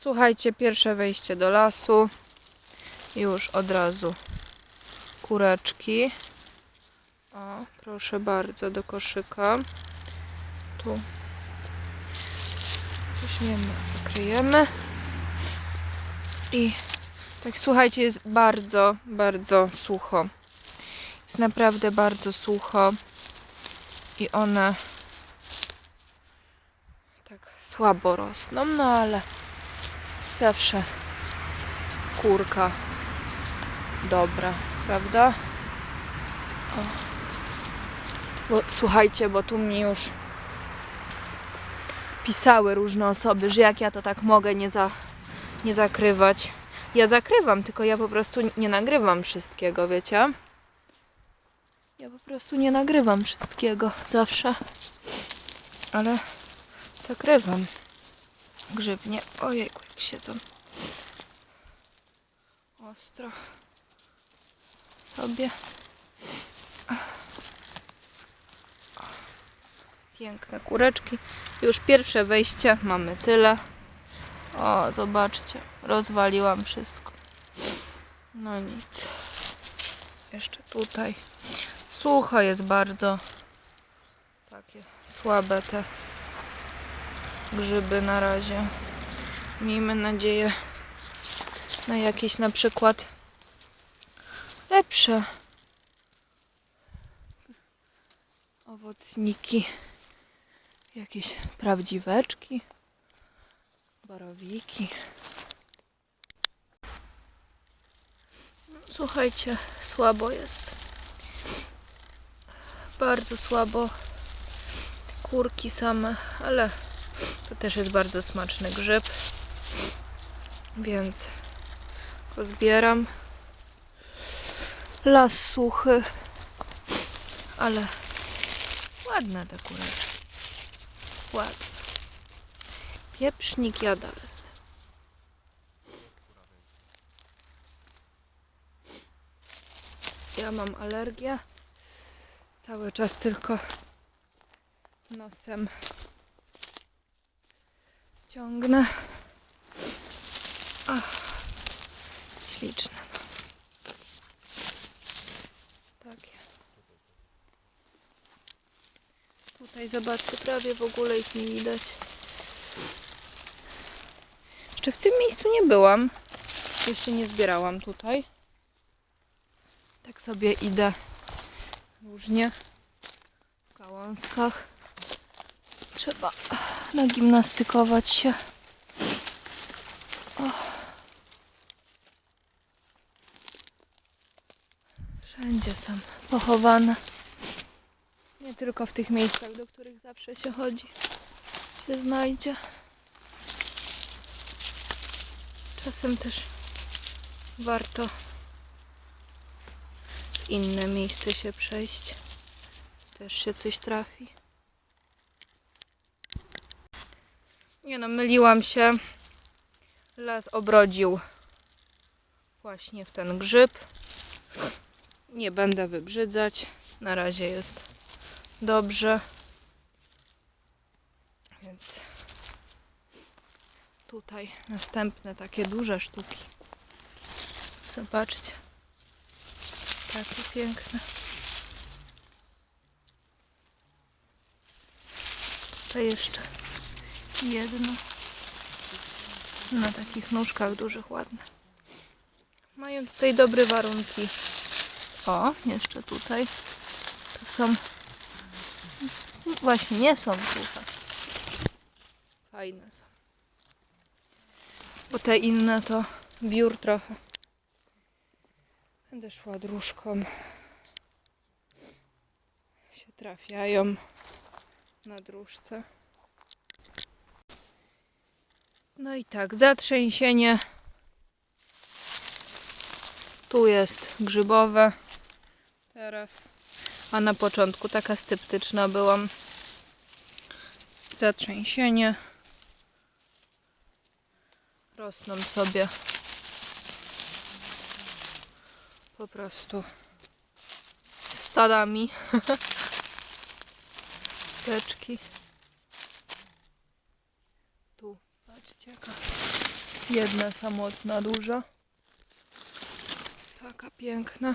Słuchajcie, pierwsze wejście do lasu. Już od razu kureczki. O, proszę bardzo, do koszyka. Tu weźmiemy, wykryjemy. I tak słuchajcie, jest bardzo, bardzo sucho. Jest naprawdę bardzo sucho. I one tak słabo rosną, no ale zawsze kurka dobra, prawda? O. Bo, słuchajcie, bo tu mi już pisały różne osoby, że jak ja to tak mogę nie, za, nie zakrywać. Ja zakrywam, tylko ja po prostu nie nagrywam wszystkiego, wiecie? Ja po prostu nie nagrywam wszystkiego zawsze. Ale zakrywam grzybnie. Ojejku, jak siedzą. Ostro. Sobie. Piękne kureczki. Już pierwsze wejście. Mamy tyle. O, zobaczcie. Rozwaliłam wszystko. No nic. Jeszcze tutaj. Sucho jest bardzo. Takie słabe te grzyby na razie. Miejmy nadzieję na jakieś na przykład lepsze owocniki. Jakieś prawdziweczki. Borowiki. Słuchajcie, słabo jest. Bardzo słabo. Kurki same, ale to też jest bardzo smaczny grzyb. Więc go zbieram. Las suchy, ale ładne te kureczki. Ładne. Pieprznik jadalny. Ja mam alergię. Cały czas tylko nosem ciągnę. Ach, śliczne. Takie. Tutaj zobaczcie, prawie w ogóle ich nie widać. Jeszcze w tym miejscu nie byłam. Jeszcze nie zbierałam tutaj. Tak sobie idę różnie w gałązkach. Trzeba nagimnastykować się. O. Wszędzie są pochowane. Nie tylko w tych miejscach, do których zawsze się chodzi, się znajdzie. Czasem też warto w inne miejsce się przejść. Też się coś trafi. Nie no, myliłam się. Las obrodził właśnie w ten grzyb. Nie będę wybrzydzać. Na razie jest dobrze. Więc tutaj następne takie duże sztuki. Zobaczcie. Takie piękne. Tutaj jeszcze jedno. Na takich nóżkach dużych, ładne. Mają tutaj dobre warunki. O, jeszcze tutaj. To są... Właśnie, nie są suche. Fajne są. Bo te inne to biur trochę. Będę szła dróżką. Się trafiają na dróżce. No i tak, zatrzęsienie. Tu jest grzybowe. Teraz. A na początku taka sceptyczna byłam. Zatrzęsienie. Rosną sobie. Po prostu stadami. Teczki. Tu Patrzcie, jaka jedna samotna duża. Taka piękna.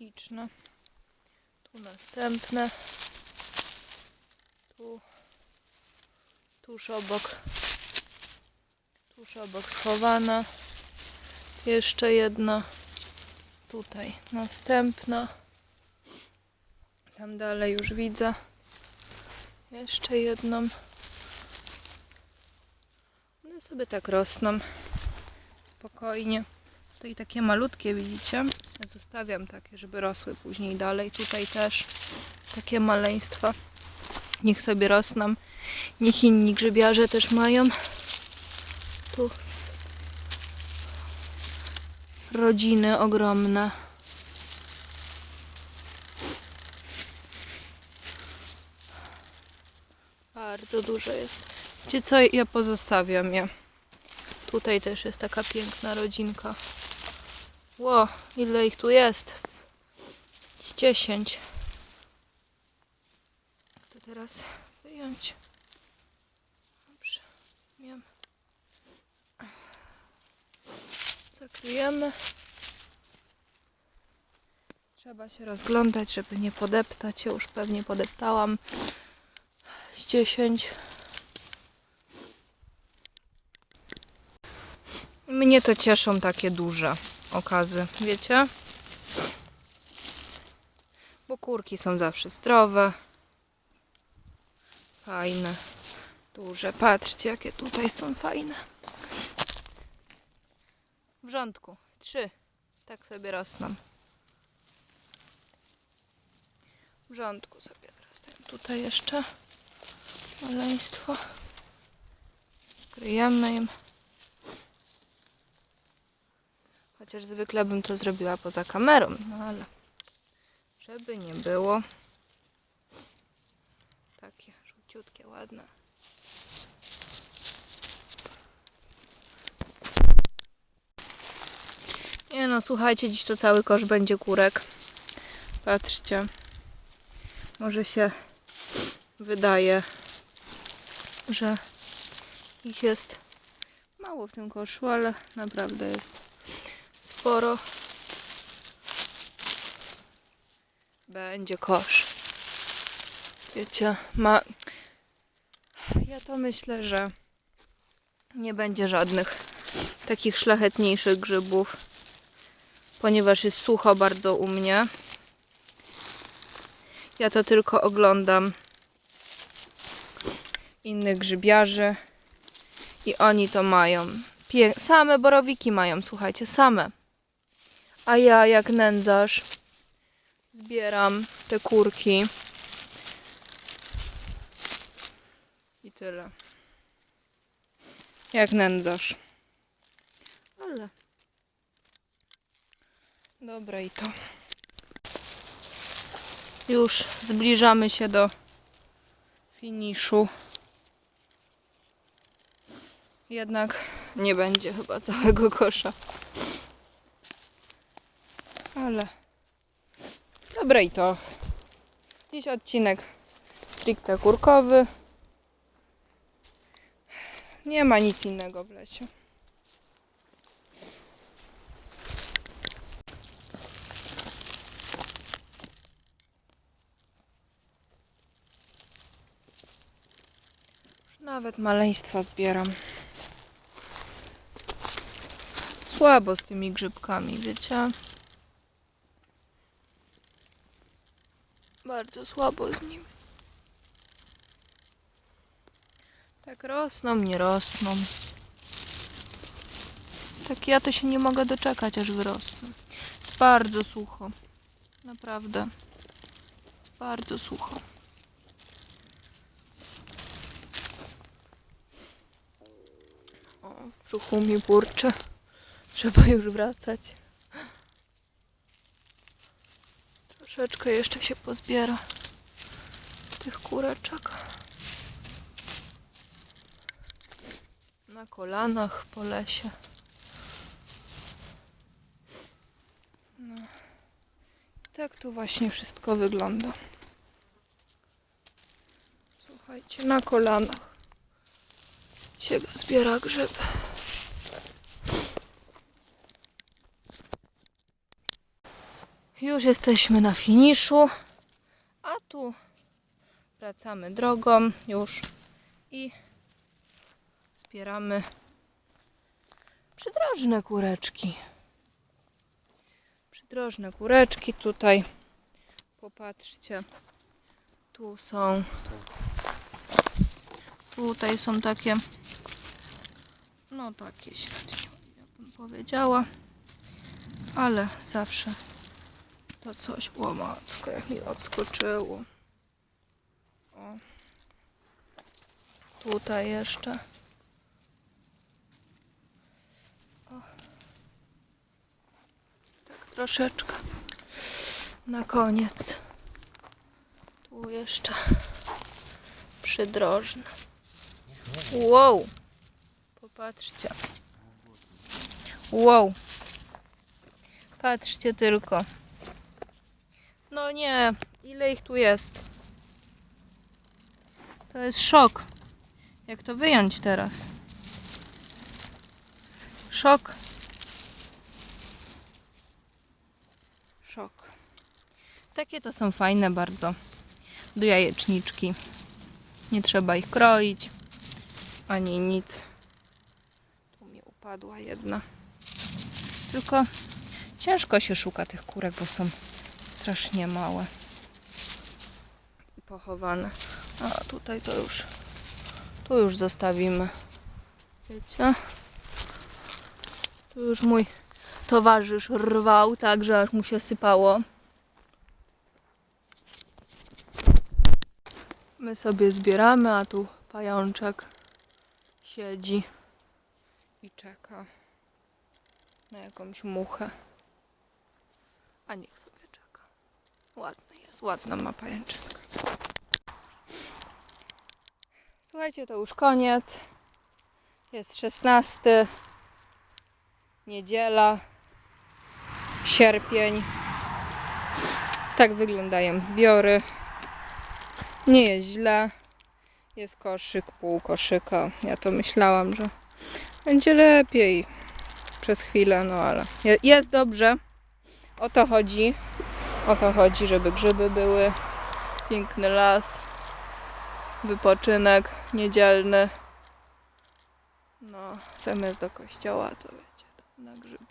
Śliczna. Tu następne. Tu. Tuż obok. Tuż obok schowana. Jeszcze jedna. Tutaj następna. Tam dalej już widzę. Jeszcze jedną. One sobie tak rosną. Spokojnie. Tutaj takie malutkie widzicie. Zostawiam takie, żeby rosły później dalej. Tutaj też takie maleństwa. Niech sobie rosną. Niech inni grzybiarze też mają. Tu rodziny ogromne. Bardzo dużo jest. Wiecie co? Ja pozostawiam je. Tutaj też jest taka piękna rodzinka. Ło, ile ich tu jest? Z 10. To teraz wyjąć. Dobrze. Wiem. Zakryjemy. Trzeba się rozglądać, żeby nie podeptać. Ja już pewnie podeptałam. Z 10. Mnie to cieszą takie duże okazy, wiecie? Bo kurki są zawsze zdrowe. Fajne. Duże. Patrzcie, jakie tutaj są fajne. W rządku. Trzy. Tak sobie rosną. W rządku sobie rastają. Tutaj jeszcze maleństwo. Kryjemy im. Chociaż zwykle bym to zrobiła poza kamerą, no ale żeby nie było. Takie żółciutkie, ładne. Nie no, słuchajcie, dziś to cały kosz będzie kurek. Patrzcie. Może się wydaje, że ich jest mało w tym koszu, ale naprawdę jest sporo. Będzie kosz. Wiecie, ma. Ja to myślę, że nie będzie żadnych takich szlachetniejszych grzybów, ponieważ jest sucho bardzo u mnie. Ja to tylko oglądam innych grzybiarzy i oni to mają. Pię same borowiki mają, słuchajcie, same. A ja jak nędzarz zbieram te kurki. I tyle. Jak nędzarz. Ale. Dobra i to. Już zbliżamy się do finiszu. Jednak nie będzie chyba całego kosza. Ale. Dobra i to. Dziś odcinek stricte kurkowy. Nie ma nic innego w lesie. Już nawet maleństwa zbieram. Słabo z tymi grzybkami, wiecie? Bardzo słabo z nimi. Tak rosną, nie rosną. Tak ja to się nie mogę doczekać, aż wyrosną. Jest bardzo sucho. Naprawdę. Jest bardzo sucho. O, w brzuchu mi burczy. Trzeba już wracać. Troszeczkę jeszcze się pozbiera tych kureczek. Na kolanach po lesie. No. Tak tu właśnie wszystko wygląda. Słuchajcie, na kolanach. się zbiera grzyb. Już jesteśmy na finiszu, a tu wracamy drogą już i zbieramy przydrożne kureczki. Przydrożne kureczki tutaj. Popatrzcie. Tu są. Tutaj są takie. No takie średnio, ja bym powiedziała. Ale zawsze to coś. O jak mi odskoczyło. O. Tutaj jeszcze. O. Tak troszeczkę. Na koniec. Tu jeszcze przydrożne. Wow! Popatrzcie. Wow! Patrzcie tylko. Nie, ile ich tu jest? To jest szok. Jak to wyjąć teraz? Szok. Szok. Takie to są fajne bardzo. Do jajeczniczki. Nie trzeba ich kroić. Ani nic. Tu mi upadła jedna. Tylko ciężko się szuka tych kurek, bo są strasznie małe. Pochowane. A tutaj to już. Tu już zostawimy. Wiecie? Tu już mój towarzysz rwał, tak, że aż mu się sypało. My sobie zbieramy, a tu pajączek siedzi i czeka na jakąś muchę. A niech sobie. Ładny jest, ładna ma pajęczynka. Słuchajcie, to już koniec. Jest 16. Niedziela. Sierpień. Tak wyglądają zbiory. Nie jest źle. Jest koszyk, pół koszyka. Ja to myślałam, że będzie lepiej przez chwilę, no ale je- jest dobrze. O to chodzi. O to chodzi, żeby grzyby były. Piękny las. Wypoczynek niedzielny. No, zamiast do kościoła, to wiecie, na grzyby.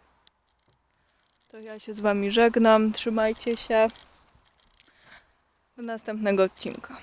To ja się z wami żegnam. Trzymajcie się. Do następnego odcinka.